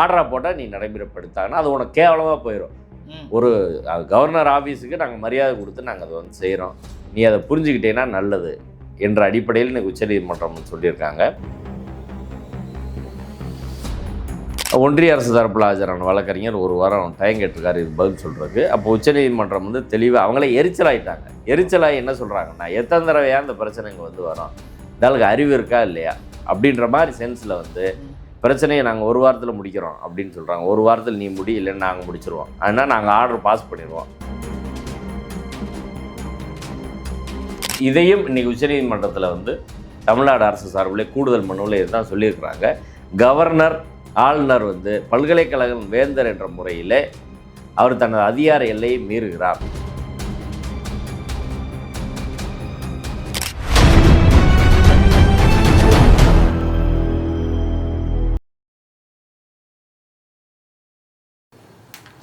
ஆர்டராக போட்டால் நீ நடைமுறைப்படுத்தாங்கன்னா அது உனக்கு கேவலமாக போயிடும். ஒரு கவர்னர் ஆஃபீஸுக்கு நாங்கள் மரியாதை கொடுத்து நாங்கள் அதை வந்து செய்கிறோம் நீ அதை புரிஞ்சுக்கிட்டேன்னா நல்லது என்ற அடிப்படையில் இன்னைக்கு உச்சநீதிமன்றம் சொல்லியிருக்காங்க. ஒன்றிய அரசு தரப்பில் ஆஜரான வழக்கறிஞர் ஒரு வாரம் டைம் கேட்டிருக்காரு இது பதில் சொல்கிறதுக்கு அப்போ உச்சநீதிமன்றம் வந்து தெளிவாக அவங்களே எரிச்சலாயிட்டாங்க. எரிச்சலாகி என்ன சொல்கிறாங்கன்னா எத்தனை தடவையா இந்த பிரச்சனை இங்கே வந்து வரும்? இதாளுக்கு அறிவு இருக்கா இல்லையா? அப்படின்ற மாதிரி சென்ஸில் வந்து பிரச்சனையை நாங்கள் ஒரு வாரத்தில் முடிக்கிறோம் அப்படின்னு சொல்கிறாங்க ஒரு வாரத்தில் நீ முடி இல்லைன்னு நாங்கள் முடிச்சிருவோம். அதனால் நாங்கள் ஆர்டர் பாஸ் பண்ணிடுவோம். இதையும் இன்னைக்கு உச்சநீதிமன்றத்தில் வந்து தமிழ்நாடு அரசு சார்பில் கூடுதல் மனுவில் இதுதான் சொல்லியிருக்கிறாங்க. கவர்னர் ஆளுநர் வந்து பல்கலைக்கழகம் வேந்தர் என்ற முறையில் அவர் தனது அதிகார எல்லையை மீறுகிறார்.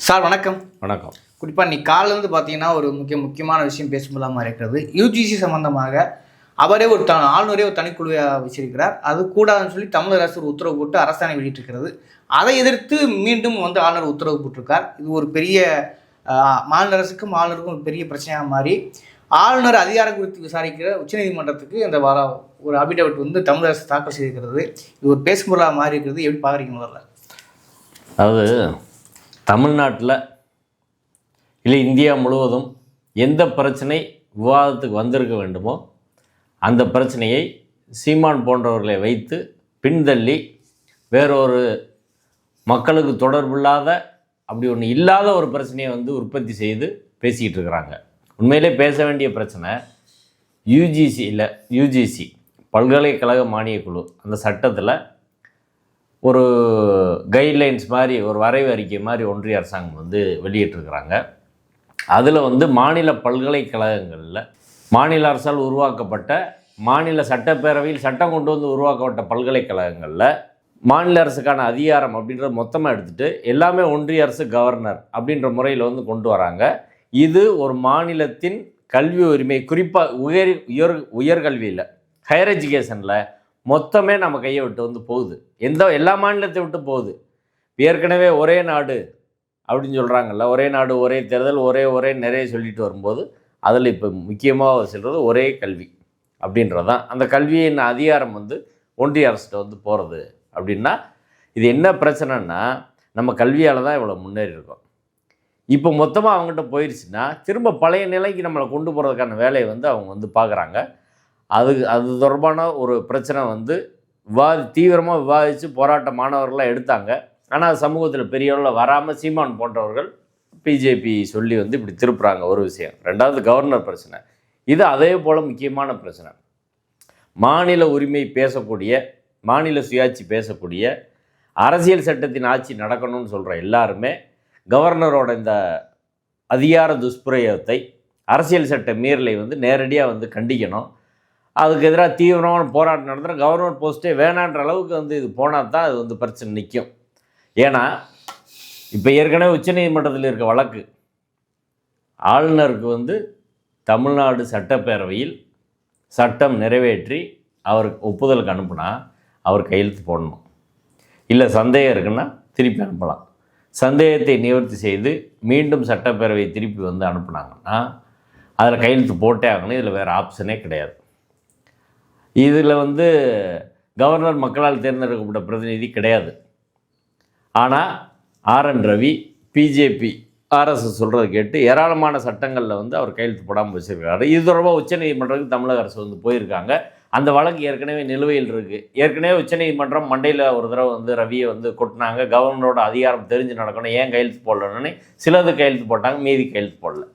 சார் வணக்கம். வணக்கம். குறிப்பாக நீ காலிலேருந்து பார்த்தீங்கன்னா ஒரு முக்கிய முக்கியமான விஷயம் பேசும்போதாமல் இருக்கிறது. யூஜிசி சம்பந்தமாக அவரே ஒரு த ஆளுநரே ஒரு தனிக்குழுவை வச்சிருக்கிறார். அது கூடாதுன்னு சொல்லி தமிழக அரசு ஒரு உத்தரவு போட்டு அரசாணை வெளியிட்டிருக்கிறது. அதை எதிர்த்து மீண்டும் வந்து ஆளுநர் உத்தரவு போட்டிருக்கார். இது ஒரு பெரிய மாநில அரசுக்கும் ஆளுநருக்கும் ஒரு பெரிய பிரச்சனையாக மாறி ஆளுநர் அதிகாரம் குறித்து விசாரிக்கிற உச்சநீதிமன்றத்துக்கு இந்த வார ஒரு அபிடவிட் வந்து தமிழக அரசு தாக்கல் செய்திருக்கிறது. இது ஒரு பேசும்பொருளாக மாறி இருக்கிறது எப்படி பார்க்குறீங்க முதல்ல? அதாவது தமிழ்நாட்டில் இல்லை இந்தியா முழுவதும் எந்த பிரச்சனை விவாதத்துக்கு வந்திருக்க வேண்டுமோ அந்த பிரச்சனையை சீமான் போன்றவர்களை வைத்து பின்தள்ளி வேறொரு மக்களுக்கு தொடர்பில்லாத அப்படி ஒன்று இல்லாத ஒரு பிரச்சனையை வந்து உற்பத்தி செய்து பேசிக்கிட்டு இருக்கிறாங்க. உண்மையிலே பேச வேண்டிய பிரச்சனை யூஜிசி இல்லை யூஜிசி பல்கலைக்கழக மானியக்குழு அந்த சட்டத்தில் ஒரு கைட்லைன்ஸ் மாதிரி ஒரு வரைவு அறிக்கை மாதிரி ஒன்றிய அரசாங்கம் வந்து வெளியிட்டிருக்கிறாங்க. அதில் வந்து மாநில பல்கலைக்கழகங்களில் மாநில அரசால் உருவாக்கப்பட்ட மாநில சட்டப்பேரவையில் சட்டம் கொண்டு வந்து உருவாக்கப்பட்ட பல்கலைக்கழகங்களில் மாநில அரசுக்கான அதிகாரம் அப்படின்றத மொத்தமாக எடுத்துகிட்டு எல்லாமே ஒன்றிய அரசு கவர்னர் அப்படின்ற முறையில் வந்து கொண்டு வராங்க. இது ஒரு மாநிலத்தின் கல்வி உரிமை குறிப்பாக உயர் உயர் உயர்கல்வியில் ஹையர் எஜுகேஷனில் மொத்தமே நம்ம கையை விட்டு வந்து போகுது. எந்த எல்லா மாநிலத்தை விட்டு போகுது. ஏற்கனவே ஒரே நாடு அப்படின்னு சொல்கிறாங்கல்ல ஒரே நாடு ஒரே தேர்தல் ஒரே ஒரே நிறைய சொல்லிட்டு வரும்போது அதில் இப்போ முக்கியமாக சொல்கிறது ஒரே கல்வி அப்படின்றது தான் அந்த கல்வியின் அதிகாரம் வந்து ஒன்றிய அரசுகிட்ட வந்து போகிறது அப்படின்னா இது என்ன பிரச்சனைன்னா நம்ம கல்வியால் தான் இவ்வளோ முன்னேறி இருக்கோம். இப்போ மொத்தமாக அவங்ககிட்ட போயிடுச்சுன்னா திரும்ப பழைய நிலைக்கு நம்மளை கொண்டு போகிறதுக்கான வேலையை வந்து அவங்க வந்து பார்க்குறாங்க. அது அது தொடர்பான ஒரு பிரச்சனை வந்து விவாதி தீவிரமாக விவாதித்து போராட்ட மாணவர்களாக எடுத்தாங்க. ஆனால் சமூகத்தில் பெரிய அளவில் வராமல் சீமான் போன்றவர்கள் பிஜேபி சொல்லி வந்து இப்படி திருப்புறாங்க ஒரு விஷயம். ரெண்டாவது கவர்னர் பிரச்சனை. இது அதே போல் முக்கியமான பிரச்சனை. மாநில உரிமை பேசக்கூடிய மாநில சுயாட்சி பேசக்கூடிய அரசியல் சட்டத்தின் ஆட்சி நடக்கணும்னு சொல்கிற எல்லாருமே கவர்னரோட இந்த அதிகார துஷ்பிரயோகத்தை அரசியல் சட்ட மீறலை வந்து நேரடியாக வந்து கண்டிக்கணும். அதுக்கு எதிராக தீவிரமான போராட்டம் நடத்துகிற கவர்மெண்ட் போஸ்ட்டே வேணான்ற அளவுக்கு வந்து இது போனால் தான் அது வந்து பிரச்சனை நிற்கும். ஏன்னா இப்போ ஏற்கனவே உச்சநீதிமன்றத்தில் இருக்க வழக்கு ஆளுநருக்கு வந்து தமிழ்நாடு சட்டப்பேரவையில் சட்டம் நிறைவேற்றி அவருக்கு ஒப்புதலுக்கு அனுப்புனா அவர் கையெழுத்து போடணும். இல்லை சந்தேகம் இருக்குன்னா திருப்பி அனுப்பலாம். சந்தேகத்தை நிவர்த்தி செய்து மீண்டும் சட்டப்பேரவை திருப்பி வந்து அனுப்புனாங்கன்னா அதில் கையெழுத்து போட்டே ஆகணும். இதில் வேறு ஆப்ஷனே கிடையாது. இதில் வந்து கவர்னர் மக்களால் தேர்ந்தெடுக்கப்பட்ட பிரதிநிதி கிடையாது. ஆனால் R. N. Ravi BJP RSS சொல்கிறத கேட்டு ஏராளமான சட்டங்களில் வந்து அவர் கையெழுத்து போடாமல் வச்சுருக்காரு இது தொடர்பாக உச்சநீதிமன்றத்துக்கு தமிழக அரசு வந்து போயிருக்காங்க. அந்த வழக்கு ஏற்கனவே நிலுவையில் இருக்குது ஏற்கனவே உச்சநீதிமன்றம் மண்டையில் ஒரு தடவை வந்து ரவியை வந்து கொட்டினாங்க. கவர்னரோட அதிகாரம் தெரிஞ்சு நடக்கணும். ஏன் கையெழுத்து போடலன்னு சிலது கையெழுத்து போட்டாங்க. மீதி கையெழுத்து போடல.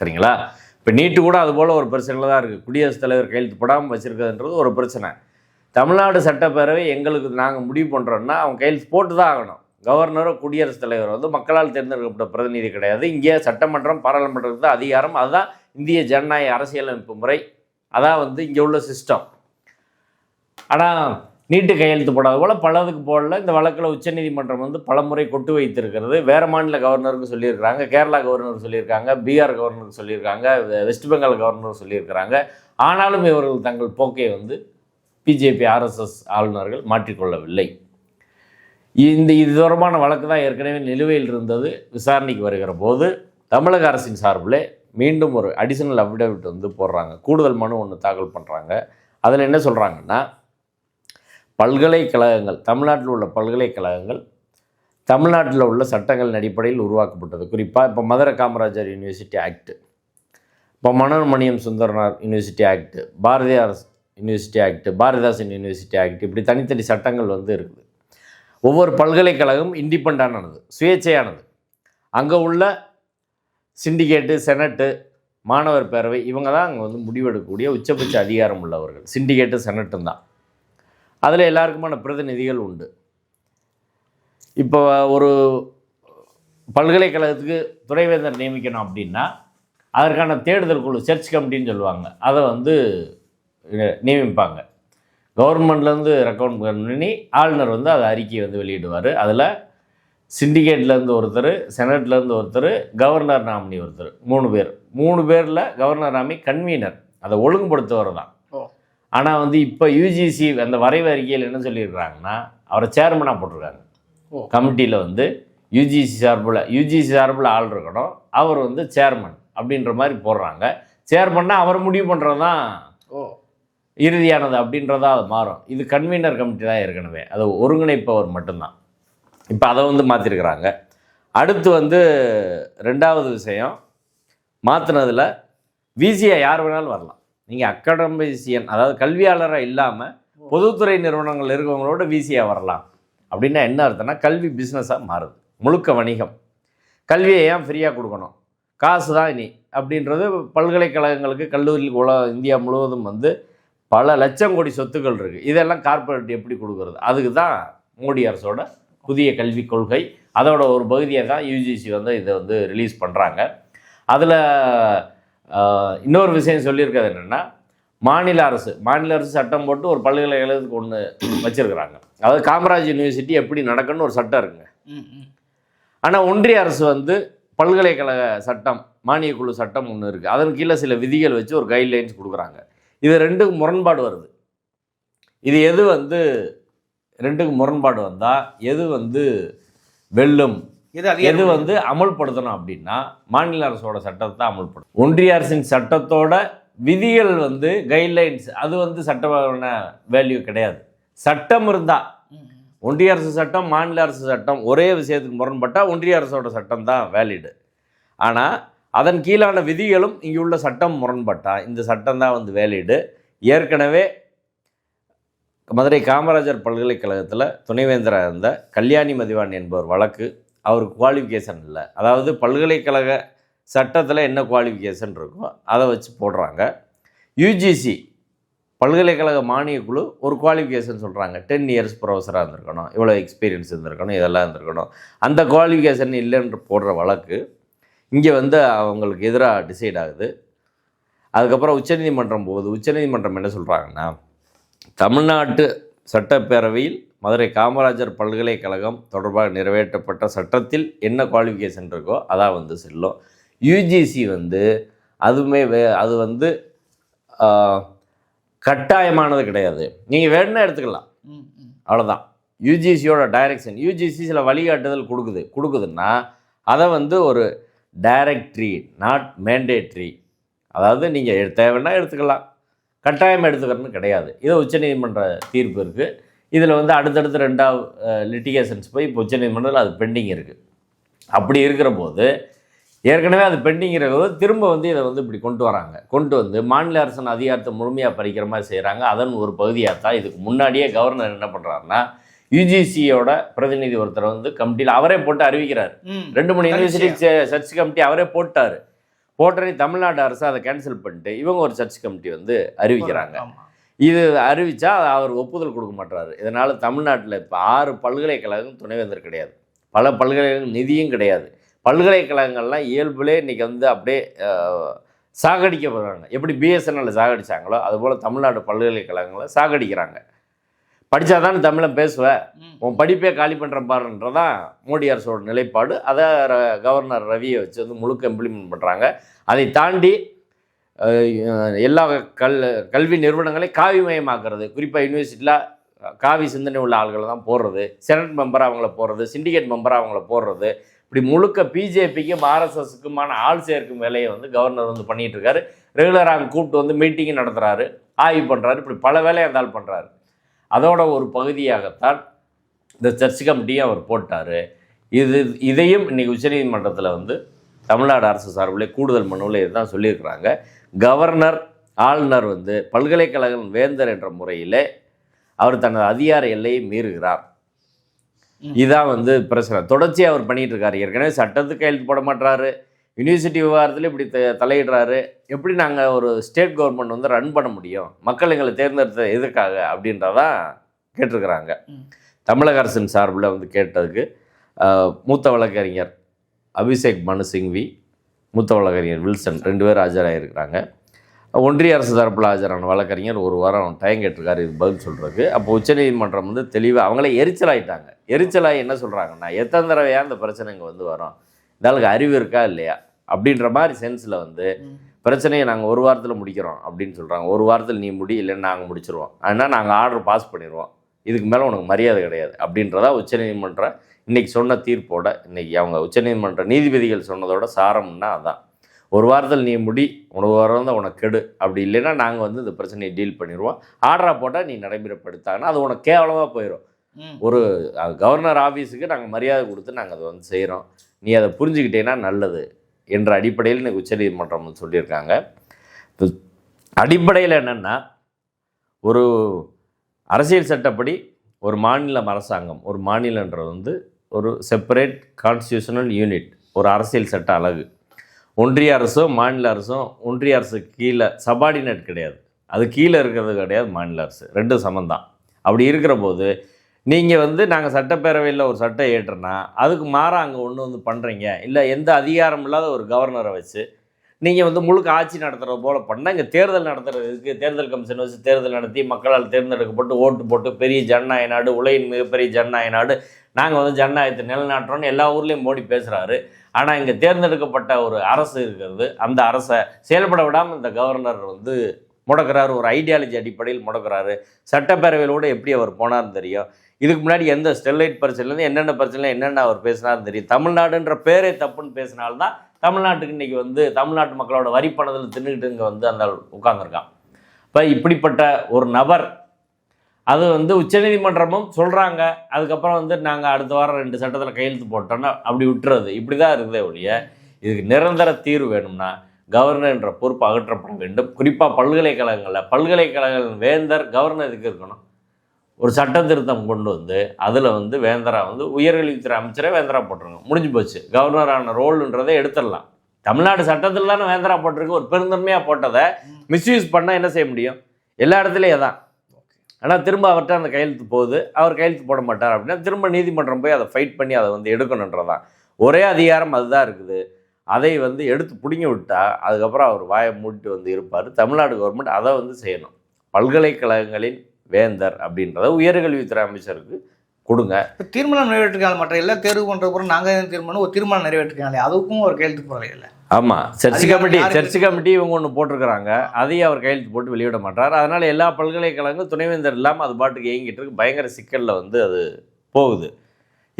சரிங்களா? இப்போ நீட்டு கூட அது போல் ஒரு பிரச்சனையில் தான் இருக்குது குடியரசுத் தலைவர் கையெழுத்து போடாமல் வச்சுருக்கிறதுன்றது ஒரு பிரச்சனை. தமிழ்நாடு சட்டப்பேரவை எங்களுக்கு நாங்கள் முடிவு பண்ணுறோன்னா அவங்க கையெழுத்து போட்டு தான் ஆகணும். கவர்னரோ குடியரசுத் தலைவர் வந்து மக்களால் தேர்ந்தெடுக்கப்பட்ட பிரதிநிதி கிடையாது. இங்கே சட்டமன்றம் பாராளுமன்றத்துக்கு தான் அதிகாரம். அதுதான் இந்திய ஜனநாயக அரசியலமைப்பு முறை. அதான் வந்து இங்கே உள்ள சிஸ்டம் ஆனால் நீட்டு கையெழுத்து போடாத போல் பலதுக்கு போடல. இந்த வழக்கில் உச்சநீதிமன்றம் வந்து பலமுறை கொட்டு வைத்திருக்கிறது. வேறு மாநில கவர்னருக்கு சொல்லியிருக்கிறாங்க கேரளா கவர்னர் சொல்லியிருக்காங்க பீகார் கவர்னருக்கு சொல்லியிருக்காங்க வெஸ்ட் பெங்கால் கவர்னர் சொல்லியிருக்கிறாங்க. ஆனாலும் இவர்கள் தங்கள் போக்கை வந்து பிஜேபி ஆர்எஸ்எஸ் ஆளுநர்கள் மாற்றிக்கொள்ளவில்லை. இந்த இது தொடர்பான வழக்கு தான் ஏற்கனவே நிலுவையில் இருந்தது. விசாரணைக்கு வருகிற போது தமிழக அரசின் சார்பில் மீண்டும் ஒரு அடிஷனல் அஃபிடவிட் வந்து போடுறாங்க. கூடுதல் மனு ஒன்று தாக்கல் பண்ணுறாங்க அதில் என்ன சொல்கிறாங்கன்னா பல்கலைக்கழகங்கள் தமிழ்நாட்டில் உள்ள பல்கலைக்கழகங்கள் தமிழ்நாட்டில் உள்ள சட்டங்களின் அடிப்படையில் உருவாக்கப்பட்டது. குறிப்பாக இப்போ மதுரை காமராஜர் யூனிவர்சிட்டி ஆக்ட் இப்போ Manonmaniam Sundaranar university act Bharathiar university act Bharathidasan university act இப்படி தனித்தனி சட்டங்கள் வந்து இருக்குது. ஒவ்வொரு பல்கலைக்கழகம் இண்டிபெண்டானது சுயேட்சையானது. அங்கே உள்ள சிண்டிகேட்டு செனட்டு மாணவர் பேரவை இவங்க தான் அங்கே வந்து முடிவெடுக்கக்கூடிய உச்சபட்ச அதிகாரம் உள்ளவர்கள். சிண்டிகேட்டு செனட்டும் தான். அதில் எல்லாருக்குமான பிரதிநிதிகள் உண்டு. இப்போ ஒரு பல்கலைக்கழகத்துக்கு துணைவேந்தர் நியமிக்கணும் அப்படின்னா அதற்கான தேடுதல் குழு சர்ச் கமிட்டின்னு சொல்லுவாங்க. அதை வந்து நியமிப்பாங்க. கவர்மெண்ட்லேருந்து ரெக்கமெண்ட் பண்ணி ஆளுநர் வந்து அதை அறிக்கையை வந்து வெளியிடுவார். அதில் சிண்டிகேட்லேருந்து ஒருத்தர் செனட்லேருந்து ஒருத்தர் கவர்னர் நாமினி ஒருத்தர் மூணு பேர். மூணு பேரில் கவர்னர் நாமி கன்வீனர். அதை ஒழுங்குபடுத்துவர் தான் ஆனால் வந்து இப்போ யூஜிசி அந்த வரைவு அறிக்கையில் என்ன சொல்லியிருக்கிறாங்கன்னா அவரை சேர்மனாக போட்டிருக்காங்க. கமிட்டியில் வந்து யூஜிசி சார்பில் யூஜிசி சார்பில் ஆள் இருக்கணும். அவர் வந்து சேர்மன் அப்படின்ற மாதிரி போடுறாங்க. சேர்மன்னா அவர் முடிவு பண்ணுறது தான் ஓ. இறுதியானது அப்படின்றதா அது மாறும். இது கன்வீனர் கமிட்டி தான் ஏற்கனவே. அது ஒருங்கிணைப்பவர் மட்டும்தான். இப்போ அதை வந்து மாற்றிருக்கிறாங்க அடுத்து வந்து ரெண்டாவது விஷயம் மாற்றினதில் விசிஐ யார் வேணாலும் வரலாம். நீங்கள் அகாடமிசியன் அதாவது கல்வியாளராக இல்லாமல் பொதுத்துறை நிறுவனங்கள் இருக்கவங்களோட விசிஐ வரலாம். அப்படின்னா என்ன அர்த்தம்னா கல்வி பிஸ்னஸாக மாறுது. முழுக்க வணிகம். கல்வியை ஏன் ஃப்ரீயாக கொடுக்கணும்? காசு தான் இனி. அப்படின்றது பல்கலைக்கழகங்களுக்கு கல்லூரி உல இந்தியா முழுவதும் வந்து பல லட்சம் கோடி சொத்துக்கள் இருக்குது இதெல்லாம் கார்ப்பரேட் எப்படி கொடுக்குறது? அதுக்கு தான் மோடி அரசோட புதிய கல்விக் கொள்கை அதோட ஒரு பகுதியை தான் யூஜிசி வந்து இதை வந்து ரிலீஸ் பண்ணுறாங்க அதில் இன்னொரு விஷயம் சொல்லியிருக்கிறது என்னென்னா மாநில அரசு மாநில அரசு சட்டம் போட்டு ஒரு பல்கலைக்கழகத்துக்கு ஒன்று வச்சுருக்கிறாங்க. அதாவது காமராஜ் யூனிவர்சிட்டி எப்படி நடக்கணும்னு ஒரு சட்டம் இருக்குங்க. ஆனால் ஒன்றிய அரசு வந்து பல்கலைக்கழக சட்டம் மானியக் குழு சட்டம் ஒன்று இருக்குது அதன் கீழே சில விதிகள் வச்சு ஒரு கைட்லைன்ஸ் கொடுக்குறாங்க. இது ரெண்டுக்கு முரண்பாடு வருது. இது எது வந்து ரெண்டுக்கு முரண்பாடு வந்தால் எது வந்து வெல்லும் எது வந்து அமல்படுத்தணும் அப்படின்னா மாநில அரசோட சட்டத்தை அமல்படுத்தும் ஒன்றிய அரசின் சட்டத்தோட விதிகள் வந்து கைட்லைன்ஸ் அது வந்து சட்டமான வேல்யூ கிடையாது. சட்டம் இருந்தால். ஒன்றிய அரசு சட்டம் மாநில அரசு சட்டம் ஒரே விஷயத்துக்கு முரண்பட்டால் ஒன்றிய அரசோட சட்டம் தான் வேலிடு ஆனால் அதன் கீழான விதிகளும் இங்கே உள்ள சட்டம் முரண்பட்டா இந்த சட்டம் தான் வந்து வேலிடு ஏற்கனவே மதுரை காமராஜர் பல்கலைக்கழகத்தில் துணைவேந்தராக இருந்த கல்யாணி மதிவான் என்பவர் வழக்கு அவருக்கு குவாலிஃபிகேஷன் இல்லை. அதாவது பல்கலைக்கழக சட்டத்தில் என்ன குவாலிஃபிகேஷன் இருக்கோ அதை வச்சு போடுறாங்க. யூஜிசி பல்கலைக்கழக மானியக்குழு ஒரு குவாலிஃபிகேஷன் சொல்கிறாங்க டென் இயர்ஸ் ப்ரொஃபஸராக இருந்திருக்கணும் இவ்வளோ எக்ஸ்பீரியன்ஸ் இருந்திருக்கணும் இதெல்லாம் இருந்திருக்கணும். அந்த குவாலிஃபிகேஷன் இல்லைன்னு போடுற வழக்கு இங்கே வந்து அவங்களுக்கு எதிராக டிசைட் ஆகுது. அதுக்கப்புறம் உச்சநீதிமன்றம் போகுது. உச்சநீதிமன்றம் என்ன சொல்கிறாங்கன்னா தமிழ்நாட்டு சட்டப்பேரவையில் மதுரை காமராஜர் பல்கலைக்கழகம் தொடர்பாக நிறைவேற்றப்பட்ட சட்டத்தில் என்ன குவாலிஃபிகேஷன் இருக்கோ அதான் வந்து செல்லும். யுஜிசி வந்து அதுவுமே வே அது வந்து கட்டாயமானது கிடையாது. நீங்கள் வேணும்னா எடுத்துக்கலாம். அவ்வளோதான் யூஜிசியோட டைரக்ஷன் யூஜிசி சில வழிகாட்டுதல் கொடுக்குது. கொடுக்குதுன்னா அதை வந்து ஒரு டைரக்ட்ரி நாட் மேண்டேட்ரி அதாவது நீங்கள் தேவைன்னா எடுத்துக்கலாம். கட்டாயம் எடுத்துக்கிறன்னு கிடையாது. இது உச்சநீதிமன்ற தீர்ப்பு இருக்குது இதில் வந்து அடுத்தடுத்து ரெண்டாவது லிட்டிகேஷன்ஸ் போய் இப்போ உச்சநீதிமன்றத்தில் அது பெண்டிங் இருக்குது அப்படி இருக்கிற போது ஏற்கனவே அது பெண்டிங் இருக்கிறது திரும்ப வந்து இதை வந்து இப்படி கொண்டு வராங்க கொண்டு வந்து மாநில அரசின் அதிகாரத்தை முழுமையாக பறிக்கிற மாதிரி செய்கிறாங்க அதன் ஒரு பகுதியாக தான் இதுக்கு முன்னாடியே கவர்னர் என்ன பண்ணுறாருன்னா யூஜிசியோட பிரதிநிதி ஒருத்தர் வந்து கமிட்டியில் அவரே போட்டு அறிவிக்கிறார். ரெண்டு மூணு? யூனிவர்சிட்டி சர்ச் கமிட்டி அவரே போட்டார் போட்டனே தமிழ்நாடு அரசு அதை கேன்சல் பண்ணிட்டு இவங்க ஒரு சர்ச் கமிட்டி வந்து அறிவிக்கிறாங்க. இது அறிவிச்சா அவர் ஒப்புதல் கொடுக்க மாட்டாரு இதனால் தமிழ்நாட்டில் இப்போ ஆறு பல்கலைக்கழகம் துணைவேந்தர் கிடையாது. பல பல்கலைக்கழகம் நிதியும் கிடையாது. பல்கலைக்கழகங்கள்லாம் இயல்புலே இன்றைக்கி வந்து அப்படியே சாகடிக்கப்படுறாங்க. எப்படி பிஎஸ்என்எல் சாகடிச்சாங்களோ அதுபோல் தமிழ்நாடு பல்கலைக்கழகங்களை சாகடிக்கிறாங்க. படித்தாதான் தமிழன் பேசுவ? ம். உன் படிப்பே காலி பண்ணுற பாருன்றதான் மோடி அரசோட நிலைப்பாடு. அதை கவர்னர் ரவியை வச்சு வந்து முழுக்க இம்ப்ளிமெண்ட் பண்ணுறாங்க அதை தாண்டி எல்லா கல் கல்வி நிறுவனங்களையும் காவிமயமாக்குறது. குறிப்பாக யூனிவர்சிட்டியில் காவி சிந்தனை உள்ள ஆள்களை தான் போடுறது. செனட் மெம்பராக அவங்கள போடுறது சிண்டிகேட் மெம்பராக அவங்கள போடுறது. இப்படி முழுக்க பிஜேபிக்கும் ஆர்எஸ்எஸ்க்குமான ஆள் சேர்க்கும் வேலையை வந்து கவர்னர் வந்து பண்ணிகிட்டு இருக்காரு. ரெகுலராக அங்கே கூப்பிட்டு வந்து மீட்டிங்கும் நடத்துகிறாரு ஆய்வு பண்ணுறாரு இப்படி பல வேலையை இருந்தால் பண்ணுறாரு அதோட ஒரு பகுதியாகத்தான் இந்த சர்ச் கமிட்டியும் அவர் போட்டார். இது இதையும் இன்னைக்கு உச்சநீதிமன்றத்தில் வந்து தமிழ்நாடு அரசு சார்பில் கூடுதல் மனுவில் இதுதான் சொல்லியிருக்கிறாங்க. கவர்னர் ஆளுநர் வந்து பல்கலைக்கழகம் வேந்தர் என்ற முறையிலே அவர் தனது அதிகார எல்லையை மீறுகிறார். ம். இதான் வந்து பிரச்சனை தொடர்ச்சியாக அவர் பண்ணிட்டு இருக்காரு. ஏற்கனவே சட்டத்துக்கு கையெழுத்து போட மாட்டாரு யூனிவர்சிட்டி விவகாரத்தில் இப்படி த- தலையிடுறாரு. எப்படி நாங்கள் ஒரு ஸ்டேட் கவர்மெண்ட் வந்து ரன் பண்ண முடியும்? மக்கள் எங்களை தேர்ந்தெடுத்த எதுக்காக அப்படின்றதான் கேட்டிருக்கிறாங்க. தமிழக அரசின் சார்பில் வந்து கேட்டதுக்கு மூத்த வழக்கறிஞர் அபிஷேக் மனு சிங்வி மூத்த வழக்கறிஞர் வில்சன் ரெண்டு பேரும் ஆஜராகிருக்கிறாங்க ஒன்றிய அரசு தரப்பில் ஆஜரான வழக்கறிஞர் ஒரு வாரம் டைம் கேட்டிருக்காரு இது பதில் சொல்கிறதுக்கு அப்போ உச்சநீதிமன்றம் வந்து தெளிவாக அவங்களே எரிச்சலாயிட்டாங்க. எரிச்சலாகி என்ன சொல்கிறாங்கன்னா எத்தனை தடவையா இந்த பிரச்சனை இங்கே வந்து வரும்? இந்த ஆளுக்கு அறிவு இருக்கா இல்லையா? அப்படின்ற மாதிரி சென்ஸில் வந்து. பிரச்சனையை நாங்கள் ஒரு வாரத்தில் முடிக்கிறோம் அப்படின்னு சொல்கிறாங்க ஒரு வாரத்தில் நீ முடி இல்லைன்னு நாங்கள் முடிச்சிருவோம். அதனால் நாங்கள் ஆர்டர் பாஸ் பண்ணிடுவோம் இதுக்கு மேலே உனக்கு மரியாதை கிடையாது அப்படின்றதா உச்சநீதிமன்றம் இன்னைக்கு சொன்ன தீர்ப்போட இன்னைக்கு அவங்க உச்சநீதிமன்ற நீதிபதிகள் சொன்னதோட சாரம்னா அதான். ஒரு வாரத்தில் நீ முடி உனக்கு வாரம் தான் உனக்கு கெடு. அப்படி இல்லைன்னா நாங்கள் வந்து இந்த பிரச்சனையை டீல் பண்ணிடுவோம் ஆர்டராக போட்டால் நீ நடைமுறைப்படுத்தாங்கன்னா அது உனக்கு கேவலமாக போயிடும். ஒரு கவர்னர் ஆஃபீஸுக்கு நாங்கள் மரியாதை கொடுத்து நாங்கள் அதை வந்து செய்கிறோம் நீ அதை புரிஞ்சுக்கிட்டேன்னா நல்லது என்ற அடிப்படையில் எனக்கு உச்சநீதிமன்றம் வந்து சொல்லியிருக்காங்க. அடிப்படையில் என்னென்னா ஒரு அரசியல் சட்டப்படி ஒரு மாநிலம் அரசாங்கம் ஒரு மாநிலன்றது வந்து ஒரு செப்பரேட் கான்ஸ்டியூஷனல் யூனிட் ஒரு அரசியல் சட்ட அழகு ஒன்றிய அரசும் மாநில அரசும் ஒன்றிய அரசு கீழே சபார்டினேட் கிடையாது. அது கீழே இருக்கிறது கிடையாது மாநில அரசு. ரெண்டும் சமந்தான் அப்படி இருக்கிற போது நீங்கள் வந்து நாங்கள் சட்டப்பேரவையில் ஒரு சட்டம் ஏற்றுனா அதுக்கு மாறாக அங்கே ஒன்று வந்து பண்ணுறீங்க இல்லை எந்த அதிகாரம் இல்லாத ஒரு கவர்னரை வச்சு நீங்கள் வந்து முழுக்க ஆட்சி நடத்துகிறது போல் பண்ணால் இங்கே தேர்தல் நடத்துறதுக்கு தேர்தல் கமிஷன் வச்சு தேர்தல் நடத்தி மக்களால் தேர்ந்தெடுக்கப்பட்டு ஓட்டு போட்டு பெரிய ஜனநாயக நாடு உலகின் மிகப்பெரிய ஜனநாயக நாடு. நாங்கள் வந்து ஜனநாயகத்தை நிலநாட்டுறோன்னு எல்லா ஊர்லேயும் மோடி பேசுகிறாரு ஆனால் இங்கே தேர்ந்தெடுக்கப்பட்ட ஒரு அரசு இருக்கிறது. அந்த அரசை செயல்பட விடாமல் இந்த கவர்னர் வந்து முடக்கிறாரு. ஒரு ஐடியாலஜி அடிப்படையில் முடக்கிறாரு. சட்டப்பேரவையிலோடு எப்படி அவர் போனார்னு தெரியும். இதுக்கு முன்னாடி எந்த ஸ்டெர்லைட் பிரச்சனைலேருந்து என்னென்ன பிரச்சனை என்னென்ன அவர் பேசினார்னு தெரியும். தமிழ்நாடுன்ற பேரே தப்புன்னு பேசினால்தான் தமிழ்நாட்டுக்கு இன்றைக்கி வந்து தமிழ்நாட்டு மக்களோட வரி பணத்தில் தின்னுக்கிட்டு இங்கே வந்து அந்த உட்காந்துருக்கான் இப்போ இப்படிப்பட்ட ஒரு நபர் அது வந்து உச்சநீதிமன்றமும் சொல்கிறாங்க அதுக்கப்புறம் வந்து நாங்கள் அடுத்த வாரம் ரெண்டு சட்டத்தில் கையெழுத்து போட்டோன்னா அப்படி விட்டுறது. இப்படி தான் இருக்குதே ஒழிய இதுக்கு நிரந்தர தீர்வு வேணும்னா கவர்னர் என்ற பொறுப்பு அகற்றப்பட வேண்டும். குறிப்பாக பல்கலைக்கழகங்களில் பல்கலைக்கழகங்கள் வேந்தர் கவர்னர் இதுக்கு இருக்கணும்? ஒரு சட்ட திருத்தம் கொண்டு வந்து அதில் வந்து வேந்தரா வந்து உயர்கல்வித்துறை அமைச்சரே வேந்தரா போட்டுருங்க முடிஞ்சு போச்சு. கவர்னரான ரோல்ன்றதை எடுத்துடலாம். தமிழ்நாடு சட்டத்தில் தானே வேந்தரா போட்டிருக்கு. ஒரு பெருந்தன்மையாக போட்டதை மிஸ்யூஸ் பண்ணால் என்ன செய்ய முடியும்? எல்லா இடத்துலையும் தான் ஆனால் திரும்ப அவர்கிட்ட அந்த கையெழுத்து போகுது. அவர் கையெழுத்து போட மாட்டார் அப்படின்னா திரும்ப நீதிமன்றம் போய் அதை ஃபைட் பண்ணி அதை வந்து எடுக்கணுன்றதான். ஒரே அதிகாரம் அதுதான் இருக்குது. அதை வந்து எடுத்து பிடுங்கி விட்டால் அதுக்கப்புறம் அவர் வாயை மூடிட்டு வந்து இருப்பார். தமிழ்நாடு கவர்மெண்ட் அதை வந்து செய்யணும். பல்கலைக்கழகங்களின் வேந்தர் அப்படின்றத உயர்கல்வித்துறை அமைச்சருக்கு கொடுங்க. இப்போ தீர்மானம் நிறைவேற்றிருக்காங்க மற்ற எல்லாம் தேர்வு பண்ணுற பிறகு நாங்கள் தீர்மானம் ஒரு தீர்மானம் நிறைவேற்றிருக்காங்களே அதுக்கும் ஒரு கையெழுத்து போடல இல்லை. ஆமாம் சர்ச் கமிட்டி சர்ச் கமிட்டி இவங்க ஒன்று போட்டிருக்கிறாங்க அதையும் அவர் கையெழுத்து போட்டு வெளியிட மாட்டார். அதனால் எல்லா பல்கலைக்கழகங்களும் துணைவேந்தர் இல்லாமல் அது பாட்டுக்கு இயங்கிட்டு இருக்கு. பயங்கர சிக்கலில் வந்து அது போகுது.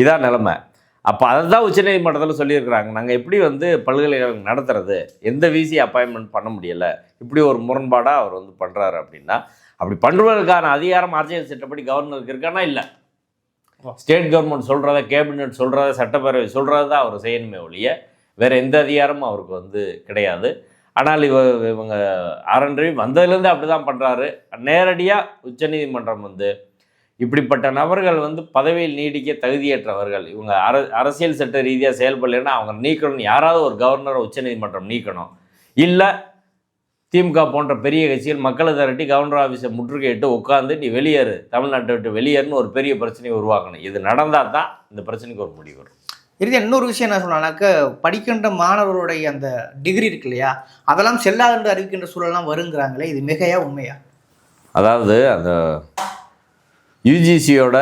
இதான் நிலமை. அப்போ அதை தான் உச்சநீதிமன்றத்தில் சொல்லியிருக்கிறாங்க. நாங்கள் எப்படி வந்து பல்கலைக்கழகம் நடத்துறது? எந்த விசி அப்பாயின்மெண்ட் பண்ண முடியலை? இப்படி ஒரு முரண்பாடாக அவர் வந்து பண்ணுறாரு அப்படின்னா அப்படி பண்ணுவதற்கான அதிகாரம் அரசியல் சட்டப்படி கவர்னருக்கு இருக்கானா? இல்லை. ஸ்டேட் கவர்மெண்ட் சொல்கிறத கேபினெட் சொல்கிறத சட்டப்பேரவை சொல்கிறது தான் அவர் செய்யணுமே ஒழிய வேறு எந்த அதிகாரமும் அவருக்கு வந்து கிடையாது. ஆனால் இவ இவங்க ஆர்என் ரவி வந்ததுலேருந்து அப்படி தான் பண்ணுறாரு நேரடியாக உச்சநீதிமன்றம் வந்து இப்படிப்பட்ட நபர்கள் வந்து பதவியில் நீடிக்க தகுதியற்றவர்கள் இவங்க அர அரசியல் சட்ட ரீதியாக செயல்படலைன்னா அவங்க நீக்கணும் யாராவது ஒரு கவர்னரை உச்சநீதிமன்றம் நீக்கணும். இல்லை திமுக போன்ற பெரிய கட்சிகள் மக்களை திரட்டி கவர்னர் ஆஃபீஸை முற்றுகையிட்டு உட்காந்து நீ வெளியேறு தமிழ்நாட்டை விட்டு வெளியேறுன்னு ஒரு பெரிய பிரச்சனையை உருவாக்கணும். இது நடந்தால் தான் இந்த பிரச்சனைக்கு ஒரு முடிவு வரும். இறுதி இன்னொரு விஷயம் என்ன சொன்னாக்க படிக்கின்ற மாணவர்களுடைய அந்த டிகிரி இருக்கு இல்லையா அதெல்லாம் செல்லாது என்று அறிவிக்கின்ற சூழலாம் வருங்கிறாங்களே இது மிகையா உண்மையா? அதாவது அந்த யூஜிசியோட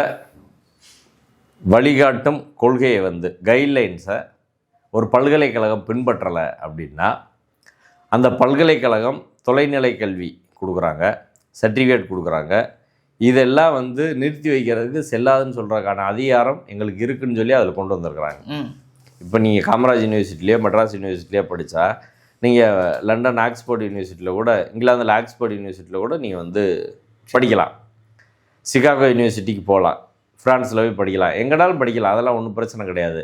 வழிகாட்டும் கொள்கையை வந்து கைட்லைன்ஸை ஒரு பல்கலைக்கழகம் பின்பற்றலை அப்படின்னா அந்த பல்கலைக்கழகம் தொலைநிலை கல்வி கொடுக்குறாங்க சர்டிஃபிகேட் கொடுக்குறாங்க. இதெல்லாம் வந்து நிறுத்தி வைக்கிறதுக்கு செல்லாதுன்னு சொல்கிறதுக்கான அதிகாரம் எங்களுக்கு இருக்குன்னு சொல்லி அதில் கொண்டு வந்திருக்கிறாங்க. இப்போ நீங்கள் காமராஜ் யூனிவர்சிட்டிலையோ மெட்ராஸ் யூனிவர்சிட்டிலையோ படித்தா நீங்கள் லண்டன் ஆக்ஸ்போர்ட் யூனிவர்சிட்டியில் கூட இங்கிலாந்தில் ஆக்ஸ்போர்ட் யூனிவர்சிட்டியில் கூட நீங்கள் வந்து படிக்கலாம். சிகாகோ யூனிவர்சிட்டிக்கு போகலாம் ஃப்ரான்ஸில் போய் படிக்கலாம். எங்கனாலும் படிக்கலாம். அதெல்லாம் ஒன்றும் பிரச்சனை கிடையாது.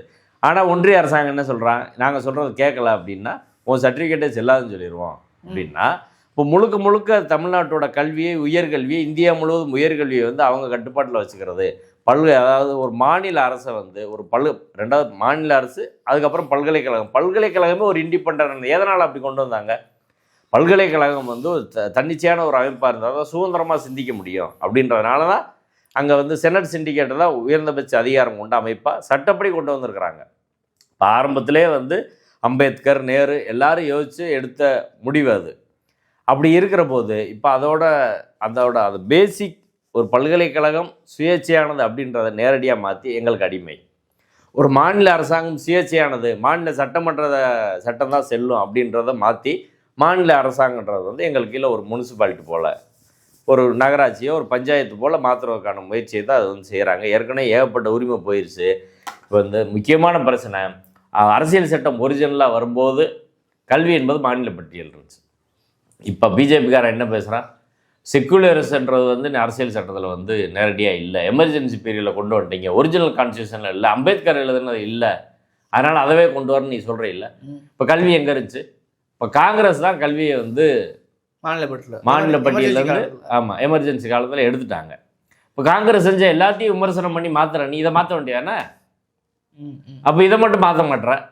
ஆனால் ஒன்றிய அரசாங்கம் என்ன சொல்கிறான் நாங்கள் சொல்கிறது கேட்கல அப்படின்னா உன் சர்டிஃபிகேட்டே செல்லாதுன்னு சொல்லிடுவோம் அப்படின்னா இப்போ முழுக்க முழுக்க தமிழ்நாட்டோட கல்வியை உயர்கல்வியை இந்தியா முழுவதும் உயர்கல்வியை வந்து அவங்க கட்டுப்பாட்டில் வச்சுக்கிறது. பல்கலை அதாவது ஒரு மாநில அரசை வந்து ஒரு பல்லு ரெண்டாவது மாநில அரசு அதுக்கப்புறம் பல்கலைக்கழகம். பல்கலைக்கழகமே ஒரு இண்டிபெண்ட் எதனால் அப்படி கொண்டு வந்தாங்க? பல்கலைக்கழகம் வந்து ஒரு த- தன்னிச்சையான ஒரு அமைப்பாக இருந்தால் தான் சுதந்திரமாக சிந்திக்க முடியும் அப்படின்றதுனால தான் அங்கே வந்து செனட் சிண்டிகேட்டை தான் உயர்ந்தபட்ச அதிகாரம் கொண்ட அமைப்பாக சட்டப்படி கொண்டு வந்திருக்கிறாங்க. இப்போ ஆரம்பத்திலே வந்து அம்பேத்கர் நேரு எல்லாரும் யோசித்து எடுத்த முடிவு அது. அப்படி இருக்கிற போது இப்போ அதோட அதோட அது பேசிக் ஒரு பல்கலைக்கழகம் சுயேட்சையானது அப்படின்றத நேரடியாக மாற்றி எங்களுக்கு அடிமை. ஒரு மாநில அரசாங்கம் சுயேட்சையானது மாநில சட்டமன்ற சட்டம் தான் செல்லும் அப்படின்றத மாற்றி மாநில அரசாங்கன்றது வந்து எங்களுக்கு கீழே ஒரு முனிசிபாலிட்டி போல் ஒரு நகராட்சியோ ஒரு பஞ்சாயத்து போல் மாற்றுறதுக்கான முயற்சியை தான் அது வந்து செய்கிறாங்க ஏற்கனவே ஏகப்பட்ட உரிமை போயிடுச்சு இப்போ வந்து முக்கியமான பிரச்சனை அரசியல் சட்டம் ஒரிஜினலாக வரும்போது கல்வி என்பது மாநில பட்டியல் இருந்துச்சு. இப்போ பிஜேபிக்காரன் என்ன பேசுகிறான் செக்குலரிசன்றது வந்து அரசியல் சட்டத்தில் வந்து நேரடியாக இல்லை. எமர்ஜென்சி பீரியடில் கொண்டு வந்துட்டீங்க. ஒரிஜினல் கான்ஸ்டியூஷனில் இல்லை. அம்பேத்கர் எழுதுனது இல்லை. அதனால் அதவே கொண்டு வரணும் நீ சொல்கிற இல்லை. இப்போ கல்வி எங்கே இருந்துச்சு? இப்போ காங்கிரஸ் தான் கல்வியை வந்து மாநில பட்டியல் மாநில பட்டியலேருந்து ஆமாம் எமர்ஜென்சி காலத்தில். எடுத்துட்டாங்க. இப்போ காங்கிரஸ் செஞ்ச எல்லாத்தையும் விமர்சனம் பண்ணி மாத்துற நீ இதை மாற்ற ம் அப்போ இதை மட்டும் மாற்ற மாட்டேறேன்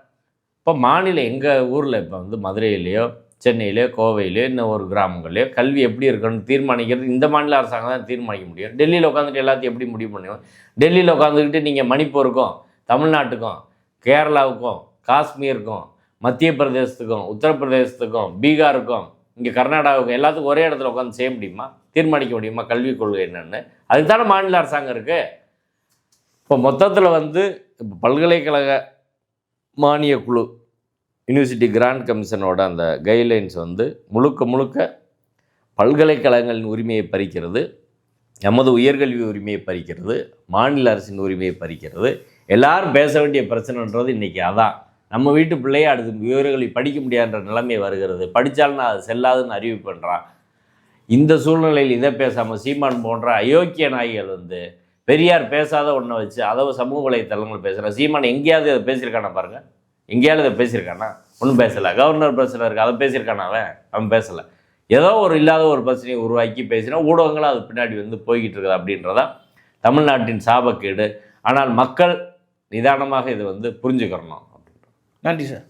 இப்போ மாநிலம் எங்கள் ஊரில் இப்போ வந்து மதுரையிலையோ சென்னையிலையோ கோவையிலையோ இன்னும் ஒரு கிராமங்கள்லையோ கல்வி எப்படி இருக்கணும்னு தீர்மானிக்கிறது இந்த மாநில அரசாங்கம் தான் தீர்மானிக்க முடியும். டெல்லியில் உட்காந்துட்டு எல்லாத்தையும் எப்படி முடிவு பண்ணுவோம் டெல்லியில் உட்காந்துக்கிட்டு நீங்கள் மணிப்பூருக்கும் தமிழ்நாட்டுக்கும் கேரளாவுக்கும் காஷ்மீருக்கும் மத்திய பிரதேசத்துக்கும் உத்தரப்பிரதேசத்துக்கும் பீகாருக்கும் இங்கே கர்நாடகாவுக்கும் எல்லாத்துக்கும் ஒரே இடத்துல உட்காந்து செய்ய முடியுமா? தீர்மானிக்க முடியுமா? கல்விக் கொள்கை என்னென்னு? அதுக்கு தானே மாநில அரசாங்கம் இருக்குது இப்போ மொத்தத்தில் வந்து இப்போ பல்கலைக்கழக மானிய குழு யூனிவர்சிட்டி கிராண்ட் கமிஷனோட அந்த கைட்லைன்ஸ் வந்து முழுக்க முழுக்க பல்கலைக்கழகங்களின் உரிமையை பறிக்கிறது எமது உயர்கல்வி உரிமையை பறிக்கிறது மாநில அரசின் உரிமையை பறிக்கிறது. எல்லாரும் பேச வேண்டிய பிரச்சனைன்றது இன்றைக்கி அதான். நம்ம வீட்டு பிள்ளையை அடுத்து உயர்கல்வி படிக்க முடியாதுன்ற நிலைமை வருகிறது. படித்தாலும் அது செல்லாதுன்னு அறிவு பண்ணுறான் இந்த சூழ்நிலையில் இதை பேசாமல் சீமான் போன்ற அயோக்கிய நாய்கள் வந்து பெரியார் பேசாத ஒன்றை வச்சு அதை சமூக வலைத்தளங்கள் பேசுகிறேன் சீமான் எங்கேயாவது இதை பேசியிருக்கானா பாருங்கள் எங்கேயாவது இதை பேசியிருக்கானா? ஒன்றும் பேசலை. கவர்னர் பிரச்சனை இருக்குது அதை பேசியிருக்கானா அவன்? அவன் பேசலை. ஏதோ ஒரு இல்லாத ஒரு பிரச்சனையை உருவாக்கி பேசினா ஊடகங்களும் அது பின்னாடி வந்து போய்கிட்டு இருக்குது அப்படின்றதான் தமிழ்நாட்டின் சாபக்கேடு. ஆனால் மக்கள் நிதானமாக இதை வந்து புரிஞ்சுக்கிறணும் நன்றி சார்.